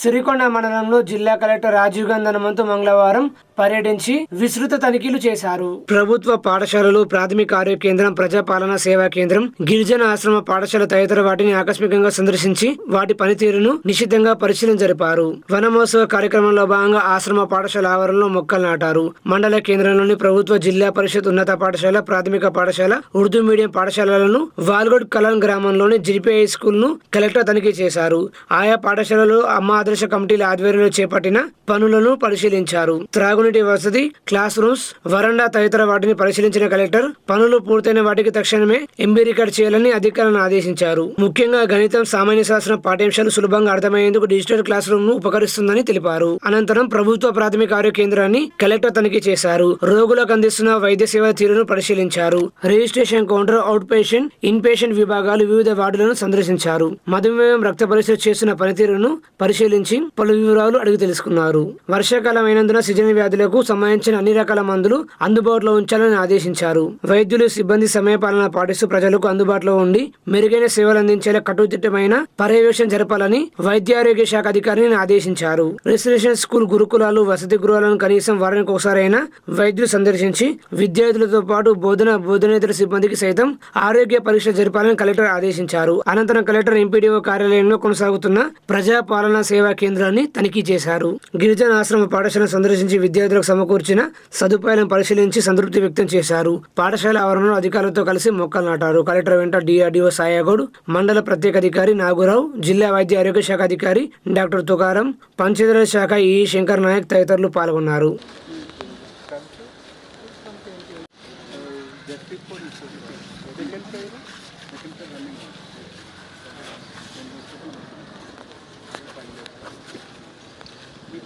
సిరికొండ మండలంలో జిల్లా కలెక్టర్ రాజీవ్ గాంధీ హనుమంతు మంగళవారం పర్యటించి విస్తృత తనిఖీలు చేశారు. ప్రభుత్వ పాఠశాలలు ప్రాథమిక ఆరోగ్య కేంద్రం ప్రజాపాలన సేవా కేంద్రం గిరిజన ఆశ్రమ పాఠశాల తదితర వాటిని ఆకస్మికంగా సందర్శించి వాటి పనితీరును నిశితంగా పరిశీలన జరిపారు. వనమహోత్సవ కార్యక్రమంలో భాగంగా ఆశ్రమ పాఠశాల ఆవరణలో మొక్కలు నాటారు. మండల కేంద్రంలోని ప్రభుత్వ జిల్లా పరిషత్ ఉన్నత పాఠశాల ప్రాథమిక పాఠశాల ఉర్దూ మీడియం పాఠశాలలను వాల్గొడ్ కలాన్ గ్రామంలోని జిరిపిఐ స్కూల్ను కలెక్టర్ తనిఖీ చేశారు. ఆయా పాఠశాలలు అమ్మ ఆదర్శ కమిటీల ఆధ్వర్యంలో చేపట్టిన పనులను పరిశీలించారు. త్రాగునీటి వసతి క్లాస్ రూమ్స్ వరండా తదితర వాటిని పరిశీలించిన కలెక్టర్ పనులు పూర్తయిన వాటికి తక్షణమే ఎంబీ రికార్డ్ చేయాలని అధికారులను ఆదేశించారు. ముఖ్యంగా గణితం సామాన్య శాస్త్రం పాఠ్యాంశాలు సులభంగా అర్థమయ్యేందుకు డిజిటల్ క్లాస్ రూమ్ను ఉపకరిస్తుందని తెలిపారు. అనంతరం ప్రభుత్వ ప్రాథమిక ఆరోగ్య కేంద్రాన్ని కలెక్టర్ తనిఖీ చేశారు. రోగులకు అందిస్తున్న వైద్య సేవల తీరును పరిశీలించారు. Registration counter out patient in patient విభాగాలు వివిధ వార్డులను సందర్శించారు. మధుమేహం రక్త పరీక్ష చేస్తున్న పనితీరును గురించి పలు వివరాలు అడిగి తెలుసుకున్నారు. వర్షాకాలం అయినందున సీజన్ వ్యాధులకు సంబంధించిన అన్ని రకాల మందులు అందుబాటులో ఉంచాలని ఆదేశించారు. వైద్యులు సిబ్బంది సమయపాలన పాటిస్తూ ప్రజలకు అందుబాటులో ఉండి మెరుగైన సేవలు అందించేలా కట్టుదిట్టమైన పర్యవేక్షణ జరపాలని వైద్య ఆరోగ్య శాఖ అధికారిని ఆదేశించారు. రెసిడెన్షియల్ స్కూల్ గురుకులాలు వసతి గృహాలను కనీసం వారానికి ఒకసారైనా వైద్యులు సందర్శించి విద్యార్థులతో పాటు బోధన బోధనేతర సిబ్బందికి సైతం ఆరోగ్య పరీక్ష జరపాలని కలెక్టర్ ఆదేశించారు. అనంతరం కలెక్టర్ ఎంపీడీఓ కార్యాలయంలో కొనసాగుతున్న ప్రజా పాలనా సేవ కేంద్రాన్ని తనిఖీ చేశారు. గిరిజన ఆశ్రమ పాఠశాలను సందర్శించి విద్యార్థులకు సమకూర్చిన సదుపాయాలను పరిశీలించి సంతృప్తి వ్యక్తం చేశారు. పాఠశాల ఆవరణలో అధికారులతో కలిసి మొక్కలు నాటారు. కలెక్టర్ వెంట డిఆర్డీఓ సాయాగౌడ్ మండల ప్రత్యేక అధికారి నాగురావు జిల్లా వైద్య ఆరోగ్య శాఖ అధికారి డాక్టర్ తుకారం పంచాయతీరాజ్ శాఖ ఈ శంకర్ నాయక్ తదితరులు పాల్గొన్నారు.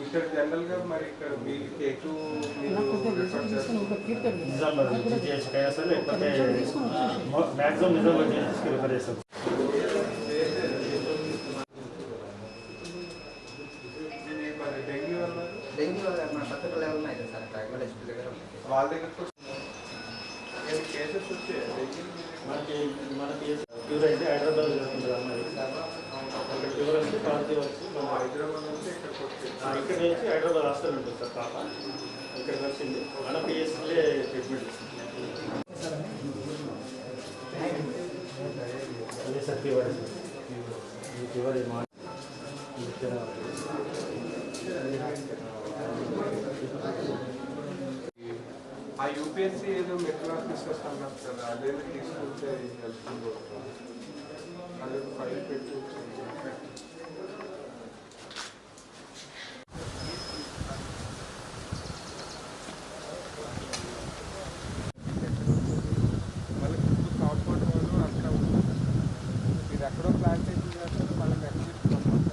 ఇక్కడ జనరల్గా మరి ఇక్కడ మీకు ఎటు మీరు రిఫర్ చేస్తారు నిజామాబాద్ నుంచి చేసి కైలాస లేకపోతే మ్యాక్సిమం నిజామాబాద్ చేసి రిఫర్ చేస్తాం ఇది మరి డెంగ్యూ అన్నారు డెంగ్యూ మన పక్కన లెవెల్ ఉన్నాయి కదా సార్ ట్రైబల్ ఎస్పీ దగ్గర ఉన్నాయి వాళ్ళ దగ్గరకు ఏమి కేసెస్ వచ్చాయి డెంగ్యూ మనకి మనకి ప్యూర్ అయితే హైదరాబాద్ జరుగుతుంది అమ్మాయి ఇక్కడ ప్యూర్ వచ్చి పాజిటివ్ వచ్చి మన హైదరాబాద్ నుంచి ఇక్కడ నుంచి హైదరాబాద్ హాస్టల్ ఉంటుంది సార్ పాప. ఇక్కడికి వచ్చింది. మన పిఎస్సీలే ట్రీట్మెంట్ ఇస్తుంది అదే సార్ ఫీవర్ ఫీవర్ ఆ యూపీఎస్సీ ఏదో మెట్రో ఆఫీసర్స్ అన్నారు కదా అదే తీసుకుంటే హెల్ప్ఫుల్ అదే ఫైల్ పెట్టి వాళ్ళకి కాంపౌండ్ వాళ్ళు అంతా ఉంది మీరు ఎక్కడో ప్లాన్ చేసి మళ్ళీ నెక్స్ట్ కాంపౌండ్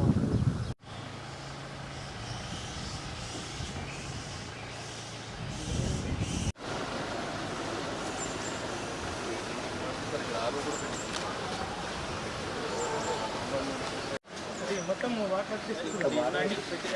అక్కడ ఉన్నాయి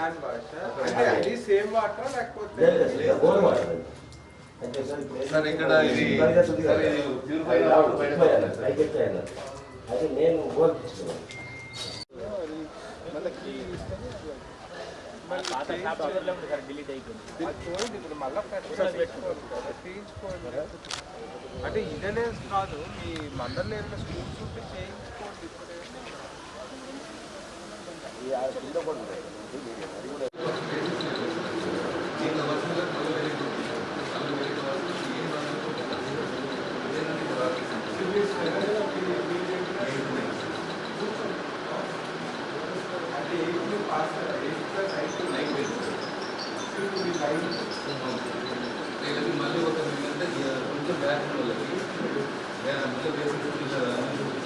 వాష్ సేమ్ వాటర్ లేకపోతే సార్ ఇక్కడ ఇది సార్ ఇది ప్యూరిఫై అది నేను గోల్ తీసుకున్నాను. అంటే ఇదనే కాదు మీ మండలంలో ఏమైనా స్కూల్స్ ఉంటే చేయించుకోండి. ఇప్పుడే మళ్ళీ ఒక అంటే కొంచెం బ్యాక్ వాళ్ళకి మళ్ళీ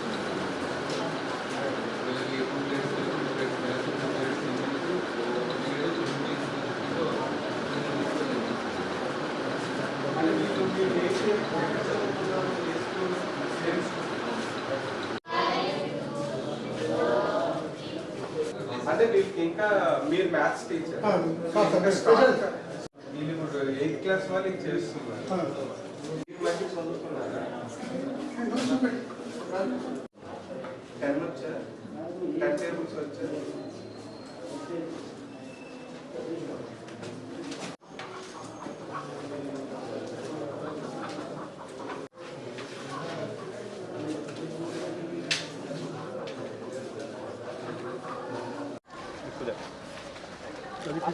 అంటే వీళ్ళకి ఇంకా మీరు మ్యాథ్స్ టీచర్ వీళ్ళు ఇప్పుడు ఎయిత్ క్లాస్ వాళ్ళకి చేస్తున్నారు. మీరు మంచి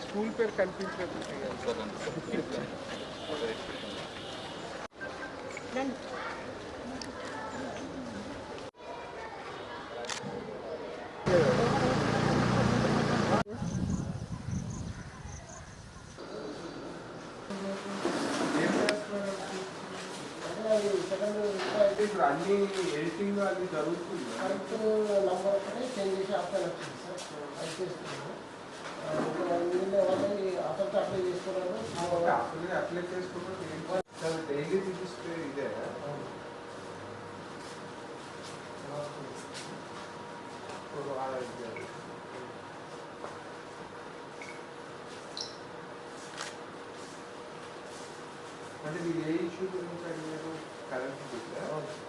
స్కూల్ పేరు కనిపించలేదు ఏం చేస్తున్నారు అంటే ఇప్పుడు అన్ని ఎడిటింగ్ అది జరుగుతుంది కరెక్ట్ నంబర్ ఒకటే చేంజ్ చేసి ఆప్షన్ వచ్చింది సార్ అది చేస్తున్నాను వీళ్ళు వాళ్ళని అసలు అప్లై చేసుకున్నారు అప్లై అప్లై చేసుకుంటే డైలీ చూపిస్తే ఇదే ఇప్పుడు ఆ ఇది. అంటే మీరు ఏ ఇష్యూ గురించి అడిగారు కరెంట్ బిల్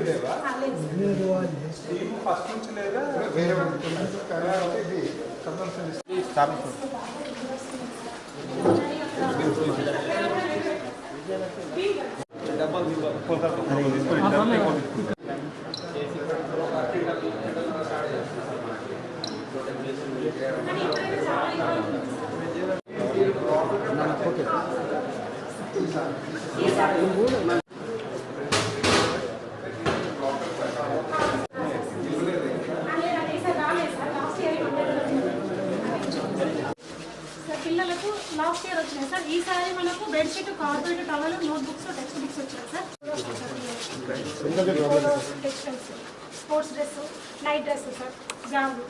లేవా స్కీమ్ ఫస్ట్ నుంచి లేదా వేరే సార్ పిల్లలకు లాస్ట్ ఇయర్ వచ్చినాయి సార్. ఈసారి మనకు bedsheet carpet towel notebooks textbooks వచ్చాయి sir. Textiles sports dress night dress sir bag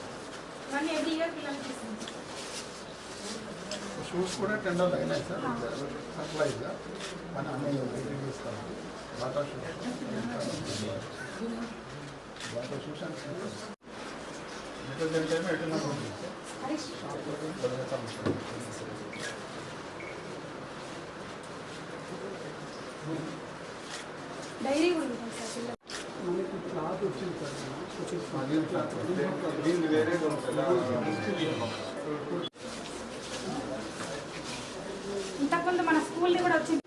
ఇవన్నీ ఎవ్రీ ఇయర్ పిల్లలకి ఇస్తాం సార్. షూస్ కూడా టెండర్లు అయినాయి సార్. సప్లైగా మన అన్ని ఇస్తాము Bata shoes. Bata shoes and ఏమో ఎటున్నా డైరీ ఇంతకుముందు మన స్కూల్ని కూడా వచ్చింది.